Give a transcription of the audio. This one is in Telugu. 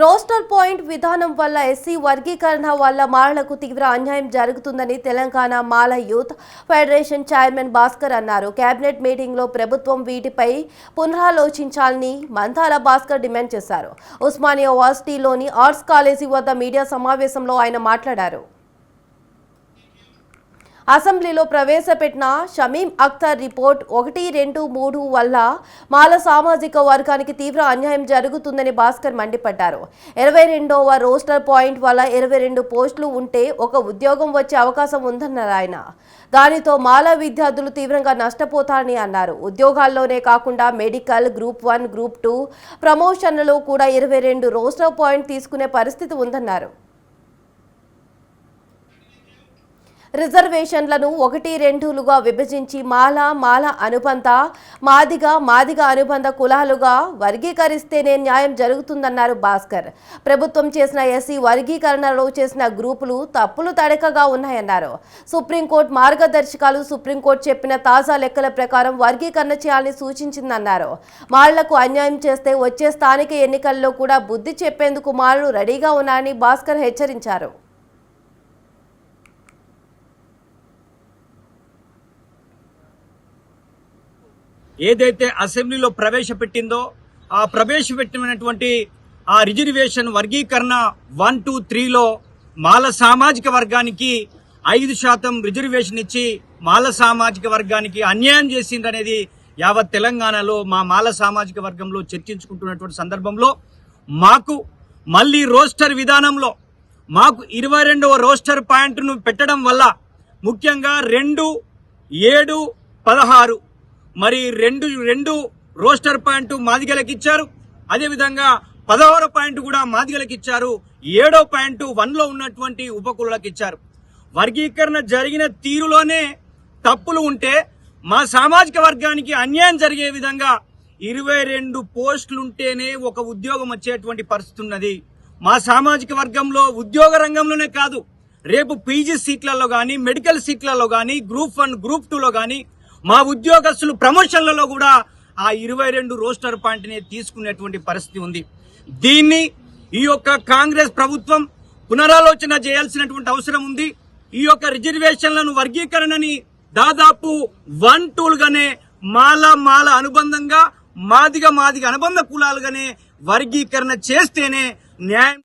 రోస్టర్ పాయింట్ విధానం వల్ల ఎస్సీ వర్గీకరణ వల్ల మాలలకు తీవ్ర అన్యాయం జరుగుతుందని Telangana Mala youth federation chairman Bhaskar అన్నారు. కేబినెట్ మీటింగ్లో ప్రభుత్వం వీటిపై పునరాలోచించాలని మంతాల భాస్కర్ డిమాండ్ చేశారు. ఉస్మానియా యూనివర్సిటీలోని ఆర్ట్స్ కాలేజీ వద్ద మీడియా సమావేశంలో ఆయన మాట్లాడారు. అసెంబ్లీలో ప్రవేశపెట్టిన షమీం అఖ్తర్ రిపోర్ట్ ఒకటి రెండు మూడు వల్ల మాల సామాజిక వర్గానికి తీవ్ర అన్యాయం జరుగుతుందని భాస్కర్ మండిపడ్డారు. ఇరవై రెండవ రోస్టర్ పాయింట్ వల్ల ఇరవై రెండు పోస్టులు ఉంటే ఒక ఉద్యోగం వచ్చే అవకాశం ఉందన్నారు ఆయన. దానితో మాల విద్యార్థులు తీవ్రంగా నష్టపోతారని అన్నారు. ఉద్యోగాల్లోనే కాకుండా medical group one group two ప్రమోషన్లలో కూడా ఇరవై రెండు రోస్టర్ పాయింట్ తీసుకునే పరిస్థితి ఉందన్నారు. రిజర్వేషన్లను ఒకటి రెండులుగా విభజించి మాల మాల అనుబంధ మాదిగ మాదిగ అనుబంధ కులాలుగా వర్గీకరిస్తేనే న్యాయం జరుగుతుందన్నారు భాస్కర్. ప్రభుత్వం చేసిన ఎస్సీ వర్గీకరణలో చేసిన గ్రూపులు తప్పులు తడకగా ఉన్నాయన్నారు. సుప్రీంకోర్టు మార్గదర్శకాలు సుప్రీంకోర్టు చెప్పిన తాజా లెక్కల ప్రకారం వర్గీకరణ చేయాలని సూచించిందన్నారు. మాళ్ళకు అన్యాయం చేస్తే వచ్చే స్థానిక ఎన్నికల్లో కూడా బుద్ధి చెప్పేందుకు మాలలు రెడీగా ఉన్నారని భాస్కర్ హెచ్చరించారు. ఏదైతే అసెంబ్లీలో ప్రవేశపెట్టిందో ఆ ప్రవేశపెట్టినటువంటి ఆ రిజర్వేషన్ వర్గీకరణ వన్ టూ త్రీలో మాల సామాజిక వర్గానికి ఐదు శాతం రిజర్వేషన్ ఇచ్చి మాల సామాజిక వర్గానికి అన్యాయం చేసిందనేది యావత్ తెలంగాణలో మా మాల సామాజిక వర్గంలో చర్చించుకుంటున్నటువంటి సందర్భంలో మాకు మళ్ళీ రోస్టర్ విధానంలో మాకు ఇరవై రెండవ రోస్టర్ పాయింట్ను పెట్టడం వల్ల ముఖ్యంగా రెండు ఏడు పదహారు మరి రెండు రెండు రోస్టర్ పాయింట్ మాదిగలకు ఇచ్చారు అదేవిధంగా పదహారో పాయింట్ కూడా మాదిగలకు ఇచ్చారు ఏడో పాయింట్ వన్లో ఉన్నటువంటి ఉపకులకు ఇచ్చారు వర్గీకరణ జరిగిన తీరులోనే తప్పులు ఉంటే మా సామాజిక వర్గానికి అన్యాయం జరిగే విధంగా ఇరవై రెండు పోస్టులుంటేనే ఒక ఉద్యోగం వచ్చేటువంటి పరిస్థితి ఉన్నది. మా సామాజిక వర్గంలో ఉద్యోగ రంగంలోనే కాదు రేపు పీజీ సీట్లలో కానీ మెడికల్ సీట్లలో కానీ గ్రూప్ వన్ గ్రూప్ టూలో కానీ మా ఉద్యోగస్తులు ప్రమోషన్లలో కూడా ఆ ఇరవై రెండు రోస్టర్ పాయింట్ని తీసుకునేటువంటి పరిస్థితి ఉంది. దీన్ని ఈ యొక్క కాంగ్రెస్ ప్రభుత్వం పునరాలోచన చేయాల్సినటువంటి అవసరం ఉంది. ఈ యొక్క రిజర్వేషన్లను వర్గీకరణని దాదాపు వన్ టూలుగానే మాల మాల అనుబంధంగా మాదిగ మాదిగ అనుబంధ కులాలుగానే వర్గీకరణ చేస్తేనే న్యాయం